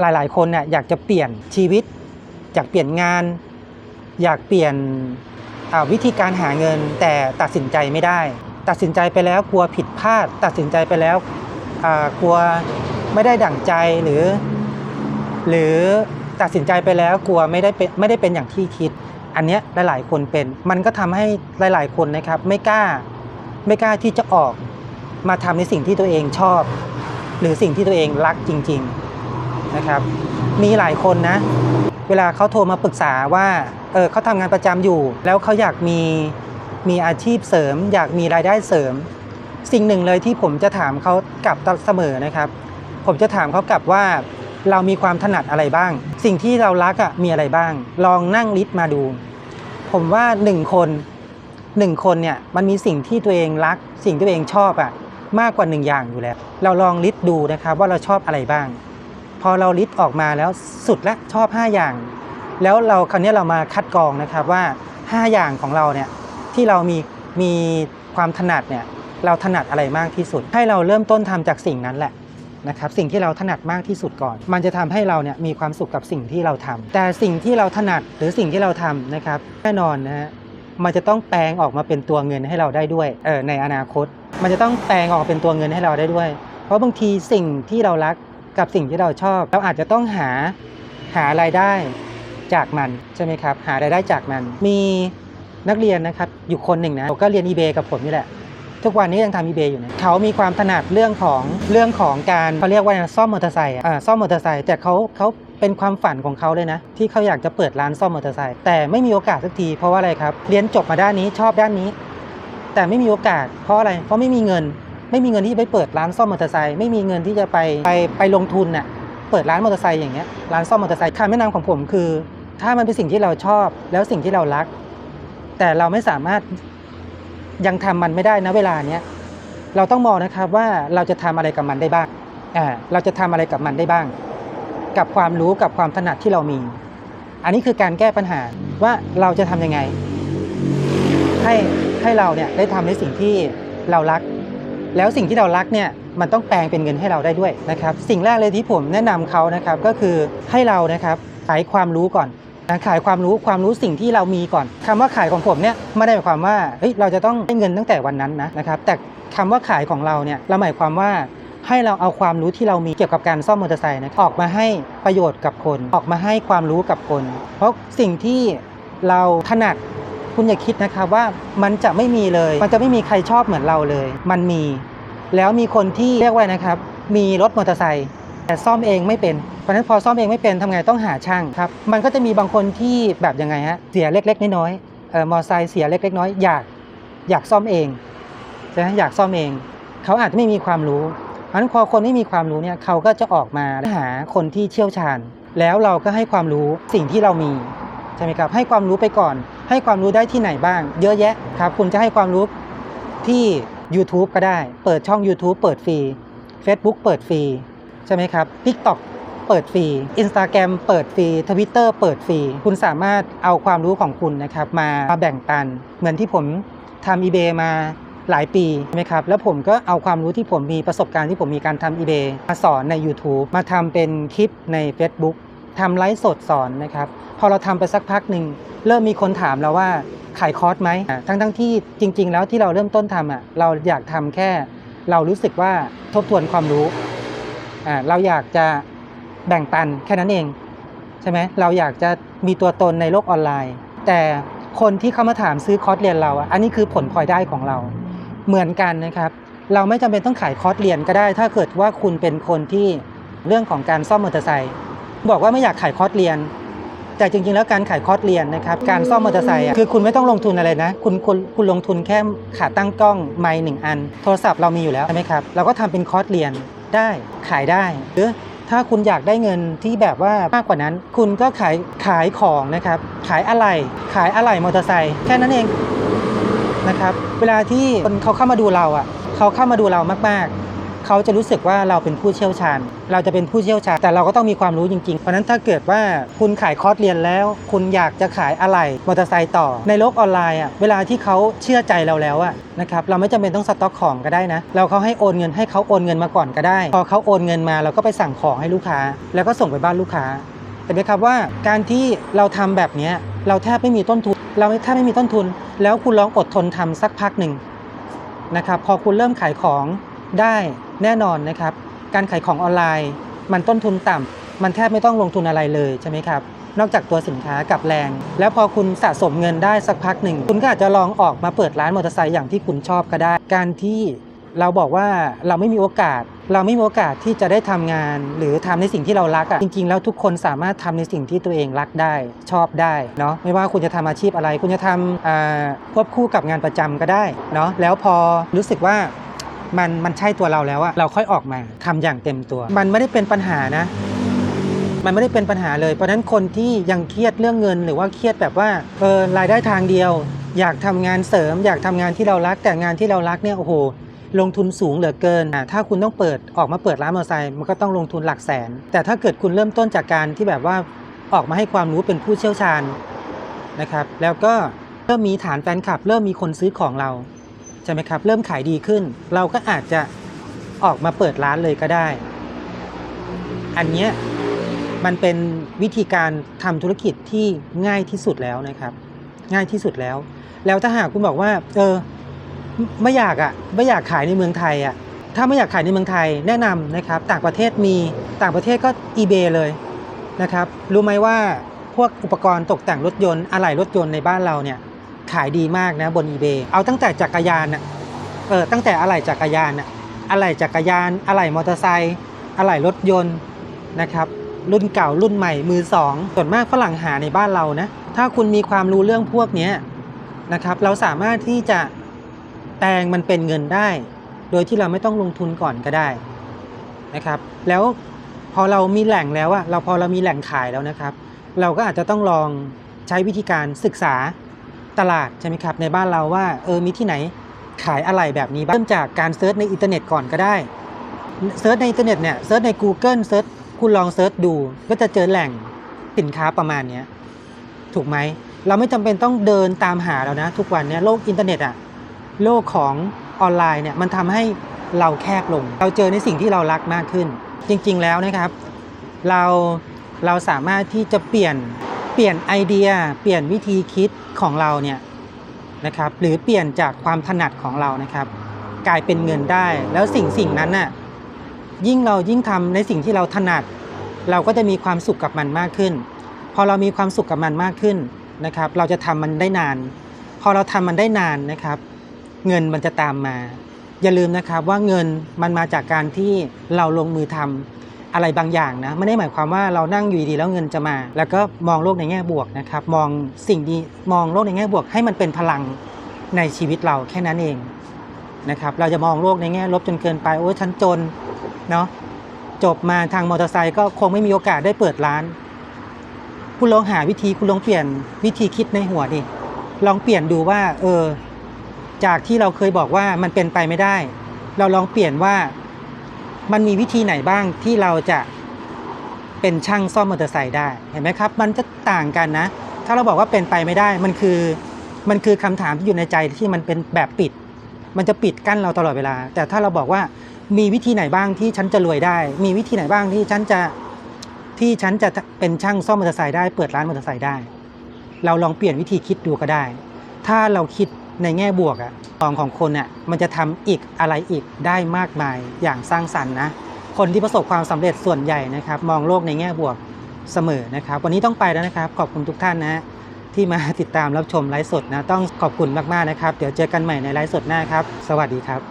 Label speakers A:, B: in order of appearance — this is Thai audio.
A: หลาย ๆ คนเนี่ยอยากจะเปลี่ยนชีวิต อยากเปลี่ยนงาน อยากเปลี่ยนวิธีการหาเงินแต่ตัดสินใจไม่ได้ ตัดสินใจไปแล้วกลัวผิดพลาด ตัดสินใจไปแล้วกลัวไม่ได้ดั่งใจหรือ หรือตัดสินใจไปแล้วกลัวไม่ได้เป็นไม่ได้เป็นอย่างที่คิด อันเนี้ยหลาย ๆ คนเป็น มันก็ทำให้หลาย ๆ คนนะครับ ไม่กล้าไม่กล้าที่จะออกมาทำในสิ่งที่ตัวเองชอบ หรือสิ่งที่ตัวเองรักจริง ๆ นะครับ มีหลายคนนะ เวลาเขาโทรมาปรึกษาว่าเออเขาทำงานประจำอยู่ แล้วเขาอยากมีมีอาชีพเสริม อยากมีรายได้เสริม สิ่งหนึ่งเลยที่ผมจะถามเขากลับเสมอนะครับ ผมจะถามเขากลับว่าเรามีความถนัดอะไรบ้าง สิ่งที่เรารักอะมีอะไรบ้าง ลองนั่งลิสต์มาดู ผมว่าหนึ่งคนหนึ่งคนเนี่ยมันมีสิ่งที่ตัวเองรัก สิ่งที่ตัวเองชอบอะมากกว่าหนึ่งอย่างอยู่แล้ว เราลองลิสต์ดูนะครับว่าเราชอบอะไรบ้าง อเราลิสต์ออกมาแล้วสุดละชอบ 5 อย่าง แล้วเราคราวนี้เรามาคัดกรองนะครับว่า 5 อย่างของเราเนี่ยที่เรามีมีความถนัดเนี่ยเราถนัดอะไรมากที่สุด ให้เราเริ่มต้นทำจากสิ่งนั้นแหละนะครับสิ่งที่เราถนัดมากที่สุดก่อน มันจะทำให้เราเนี่ยมีความสุขกับสิ่งที่เราทำแต่สิ่งที่เราถนัดหรือสิ่งที่เราทำนะครับแน่นอนนะฮะมันจะต้องแปลงออกมาเป็นตัวเงินให้เราได้ด้วยเออในอนาคต มันจะต้องแปลงออกเป็นตัวเงินให้เราได้ด้วย เพราะบางทีสิ่งที่เรารัก กับสิ่งที่เราชอบ เราอาจจะต้องหาหารายได้จากมันใช่ไหมครับ หารายได้จากมัน มีนักเรียนนะครับอยู่คนหนึ่งนะเขาก็เรียน eBay กับผมนี่แหละ ทุกวันนี้ยังทำ eBay อยู่นะเขามีความถนัดเรื่องของเรื่องของการเขาเรียกว่าซ่อมมอเตอร์ไซค์อะอ่าซ่อมมอเตอร์ไซค์แต่เขาเขาเป็นความฝันของเขาเลยนะ ที่เขาอยากจะเปิดร้านซ่อมมอเตอร์ไซค์แต่ไม่มีโอกาสสักทีเพราะว่าอะไรครับ เรียนจบมาด้านนี้ชอบด้านนี้ แต่ไม่มีโอกาสเพราะอะไรเพราะไม่มีเงิน ไม่มีเงินที่จะไปเปิดร้านซ่อมมอเตอร์ไซค์ไม่มีเงินที่จะไปไปไปลงทุนน่ะเปิดร้านมอเตอร์ไซค์อย่างเงี้ยร้านซ่อมมอเตอร์ไซค์คำแนะนำของผมคือ ถ้ามันเป็นสิ่งที่เราชอบแล้วสิ่งที่เรารัก แต่เราไม่สามารถยังทำมันไม่ได้นะเวลาเนี้ยเราต้องมองนะครับว่าเราจะทำอะไรกับมันได้บ้างอ่าเราจะทำอะไรกับมันได้บ้าง กับความรู้กับความถนัดที่เรามี อันนี้คือการแก้ปัญหาว่าเราจะทำยังไง ให้ให้เราเนี่ยได้ทำในสิ่งที่เรารัก แล้วสิ่งที่เรารักเนี่ยมันต้องแปลงเป็นเงินให้เราได้ด้วยนะครับ สิ่งแรกเลยที่ผมแนะนำเขานะครับก็คือให้เรานะครับขายความรู้ก่อนนะขายความรู้ความรู้สิ่งที่เรามีก่อนคำว่าขายของผมเนี่ยไม่ได้หมายความว่าเฮ้ยเราจะต้องได้เงินตั้งแต่วันนั้นนะนะครับ แต่คำว่าขายของเราเนี่ยเราหมายความว่าให้เราเอาความรู้ที่เรามีเกี่ยวกับการซ่อมมอเตอร์ไซค์นะออกมาให้ประโยชน์กับคน ออกมาให้ความรู้กับคน เพราะสิ่งที่เราถนัด คุณอย่าคิดนะครับว่ามันจะไม่มีเลย มันจะไม่มีใครชอบเหมือนเราเลย มันมี แล้วมีคนที่เรียกว่านะครับ มีรถมอเตอร์ไซค์แต่ซ่อมเองไม่เป็น เพราะฉะนั้นพอซ่อมเองไม่เป็นทำไงต้องหาช่างครับ มันก็จะมีบางคนที่แบบยังไงฮะ เสียเล็ก ๆ น้อยๆเออมอเตอร์ไซค์เสียเล็กๆน้อยอยากอยากซ่อมเองใช่ไหมอยากซ่อมเอง เขาอาจจะไม่มีความรู้ เพราะฉะนั้นพอคนไม่มีความรู้เนี่ยเขาก็จะออกมาหาคนที่เชี่ยวชาญ แล้วเราก็ให้ความรู้สิ่งที่เรามีใช่ไหมครับ ให้ความรู้ไปก่อน ให้ความรู้ได้ที่ไหนบ้าง เยอะแยะครับ คุณจะให้ความรู้ที่ YouTube ก็ได้ เปิดช่อง YouTube เปิดฟรี Facebook เปิดฟรี ใช่ไหมครับ TikTok เปิดฟรี Instagram เปิดฟรี Twitter เปิดฟรี คุณสามารถเอาความรู้ของคุณนะครับมามาแบ่งปัน เหมือนที่ผมทำ eBay มาหลายปีใช่ไหมครับ แล้วผมก็เอาความรู้ที่ผมมีประสบการณ์ที่ผมมีการทำ eBay มาสอนใน YouTube มาทำเป็นคลิปใน Facebook ทำไลฟ์สดสอนนะครับ พอเราทำไปสักพักหนึ่งเริ่มมีคนถามเราว่าขายคอร์สไหมทั้งทั้งที่จริง ๆ แล้วที่เราเริ่มต้นทำอะเราอยากทำแค่ เรารู้สึกว่าทบทวนความรู้อ่าเราอยากจะแบ่งปันแค่นั้นเองใช่ไหมเราอยากจะมีตัวตนในโลกออนไลน์ แต่คนที่เข้ามาถามซื้อคอร์สเรียนเราอะอันนี้คือผลพลอยได้ของเราเหมือนกันนะครับ เราไม่จำเป็นต้องขายคอร์สเรียนก็ได้ ถ้าเกิดว่าคุณเป็นคนที่เรื่องของการซ่อมมอเตอร์ไซค์ บอกว่าไม่อยากขายคอร์สเรียน แต่จริงๆ แล้วการขายคอร์สเรียนนะครับการซ่อมมอเตอร์ไซค์คือคุณไม่ต้องลงทุนอะไรนะ คุณคุณคุณลงทุนแค่ขาตั้งกล้องไมค์หนึ่งอัน โทรศัพท์เรามีอยู่แล้วใช่ไหมครับเราก็ทำเป็นคอร์สเรียนได้ขายได้หรือถ้าคุณอยากได้เงินที่แบบว่ามากกว่านั้น คุณก็ขายขายของนะครับขายอะไรขายอะไรมอเตอร์ไซค์แค่นั้นเองนะครับเวลาที่คนเขาเข้ามาดูเราอะเขาเข้ามาดูเรามากๆ เขาจะรู้สึกว่าเราเป็นผู้เชี่ยวชาญ เราจะเป็นผู้เชี่ยวชาญ แต่เราก็ต้องมีความรู้จริงๆ เพราะนั้นถ้าเกิดว่าคุณขายคอร์สเรียนแล้ว คุณอยากจะขายอะไหล่มอเตอร์ไซค์ต่อ ในโลกออนไลน์อะเวลาที่เขาเชื่อใจเราแล้วอะนะครับเราไม่จำเป็นต้องสต็อกของก็ได้นะ เราเขาให้โอนเงินให้เขาโอนเงินมาก่อนก็ได้ พอเขาโอนเงินมาเราก็ไปสั่งของให้ลูกค้า แล้วก็ส่งไปบ้านลูกค้าเห็นไหมครับว่าการที่เราทำแบบนี้เราแทบไม่มีต้นทุน เราแทบไม่มีต้นทุน แล้วคุณลองอดทนทำสักพักหนึ่งนะครับพอคุณเริ่มขายของ ได้แน่นอนนะครับ การขายของออนไลน์ มันต้นทุนต่ำมันแทบไม่ต้องลงทุนอะไรเลยใช่ไหมครับ นอกจากตัวสินค้ากับแรง แล้วพอคุณสะสมเงินได้สักพักหนึ่ง คุณก็อาจจะลองออกมาเปิดร้านมอเตอร์ไซค์อย่างที่คุณชอบก็ได้ การที่เราบอกว่าเราไม่มีโอกาส เราไม่มีโอกาสที่จะได้ทำงาน หรือทำในสิ่งที่เรารักอะจริง ๆ แล้วทุกคนสามารถทำในสิ่งที่ตัวเองรักได้ ชอบได้เนาะไม่ว่าคุณจะทำอาชีพอะไร คุณจะทำควบคู่กับงานประจำก็ได้เนาะแล้วพอรู้สึกว่า มันมันใช่ตัวเราแล้วอะเราค่อยออกมาทำอย่างเต็มตัว มันไม่ได้เป็นปัญหานะ มันไม่ได้เป็นปัญหาเลย เพราะฉะนั้นคนที่ยังเครียดเรื่องเงิน หรือว่าเครียดแบบว่าเออรายได้ทางเดียว อยากทำงานเสริม อยากทำงานที่เรารักแต่งานที่เรารักเนี่ยโอ้โหลงทุนสูงเหลือเกิน ถ้าคุณต้องเปิดออกมาเปิดร้านมอเตอร์ไซค์มันก็ต้องลงทุนหลักแสน แต่ถ้าเกิดคุณเริ่มต้นจากการที่แบบว่าออกมาให้ความรู้เป็นผู้เชี่ยวชาญนะครับ แล้วก็เริ่มมีฐานแฟนคลับ เริ่มมีคนซื้อของเรา ใช่ไหมครับ เริ่มขายดีขึ้น เราก็อาจจะออกมาเปิดร้านเลยก็ได้ อันนี้มันเป็นวิธีการทำธุรกิจที่ง่ายที่สุดแล้วนะครับ ง่ายที่สุดแล้ว แล้วถ้าหากคุณบอกว่า เออไม่อยากอะไม่อยากขายในเมืองไทยอะถ้าไม่อยากขายในเมืองไทยแนะนำนะครับ ต่างประเทศมีต่างประเทศก็ eBay เลยนะครับ รู้ไหมว่าพวกอุปกรณ์ตกแต่งรถยนต์อะไหล่รถยนต์ในบ้านเราเนี่ย ขายดีมากนะบน eBay เอาตั้งแต่จักรยานอะเออตั้งแต่อะไหล่จักรยานอะอะไหล่จักรยานอะไหล่มอเตอร์ไซค์อะไหล่รถยนต์นะครับรุ่นเก่ารุ่นใหม่มือสองส่วนมากฝรั่งหาในบ้านเรานะถ้าคุณมีความรู้เรื่องพวกนี้นะครับเราสามารถที่จะแปลงมันเป็นเงินได้ โดยที่เราไม่ต้องลงทุนก่อนก็ได้นะครับแล้วพอเรามีแหล่งแล้วอะเราพอเรามีแหล่งขายแล้วนะครับ เราก็อาจจะต้องลองใช้วิธีการศึกษา ตลาดใช่ไหมครับในบ้านเราว่าเออมีที่ไหนขายอะไรแบบนี้บ้างเริ่มจากการเซิร์ชในอินเทอร์เน็ตก่อนก็ได้เซิร์ชในอินเทอร์เน็ตเนี่ยเซิร์ชใน Google เซิร์ชคุณลองเซิร์ชดู ก็จะเจอแหล่งสินค้าประมาณนี้ถูกไหมเราไม่จำเป็นต้องเดินตามหาแล้วนะ ทุกวันเนี้ยโลกอินเทอร์เน็ตอะโลกของออนไลน์เนี่ยมันทำให้เราแคบลง เราเจอในสิ่งที่เรารักมากขึ้น จริง ๆ แล้วนะครับ เราเราสามารถที่จะเปลี่ยน เปลี่ยนไอเดียเปลี่ยนวิธีคิดของเราเนี่ยนะครับหรือเปลี่ยนจากความถนัดของเรานะครับ กลายเป็นเงินได้ แล้วสิ่งสิ่งนั้นน่ะยิ่งเรายิ่งทำในสิ่งที่เราถนัด เราก็จะมีความสุขกับมันมากขึ้น พอเรามีความสุขกับมันมากขึ้นนะครับ เราจะทำมันได้นาน พอเราทำมันได้นานนะครับ เงินมันจะตามมา อย่าลืมนะครับว่าเงินมันมาจากการที่เราลงมือทำ อะไรบางอย่างนะไม่ได้หมายความว่าเรานั่งอยู่ดีแล้วเงินจะมา แล้วก็มองโลกในแง่บวกนะครับ มองสิ่งดีมองโลกในแง่บวก ให้มันเป็นพลังในชีวิตเราแค่นั้นเองนะครับ เราจะมองโลกในแง่ลบจนเกินไปโอ้ยฉันจนเนาะจบมาทางมอเตอร์ไซค์ก็คงไม่มีโอกาสได้เปิดร้าน คุณลองหาวิธีคุณลองเปลี่ยนวิธีคิดในหัวดิลองเปลี่ยนดูว่า เออ จากที่เราเคยบอกว่ามันเป็นไปไม่ได้ เราลองเปลี่ยนว่า มันมีวิธีไหนบ้างที่เราจะเป็นช่างซ่อมมอเตอร์ไซค์ได้เห็นไหมครับ มันจะต่างกันนะ ถ้าเราบอกว่าเป็นไปไม่ได้มันคือมันคือคำถามที่อยู่ในใจที่มันเป็นแบบปิด มันจะปิดกั้นเราตลอดเวลา แต่ถ้าเราบอกว่ามีวิธีไหนบ้างที่ฉันจะรวยได้ มีวิธีไหนบ้างที่ฉันจะที่ฉันจะเป็นช่างซ่อมมอเตอร์ไซค์ได้เปิดร้านมอเตอร์ไซค์ได้ เราลองเปลี่ยนวิธีคิดดูก็ได้ ถ้าเราคิด ในแง่บวกอะของของคนอะมันจะทำอีกอะไรอีกได้มากมายอย่างสร้างสรรค์นะคนที่ประสบความสำเร็จส่วนใหญ่นะครับ มองโลกในแง่บวกเสมอนะครับ วันนี้ต้องไปแล้วนะครับ ขอบคุณทุกท่านนะที่มาติดตามรับชมไลฟ์สดนะ ต้องขอบคุณมากๆนะครับ เดี๋ยวเจอกันใหม่ในไลฟ์สดหน้าครับ สวัสดีครับ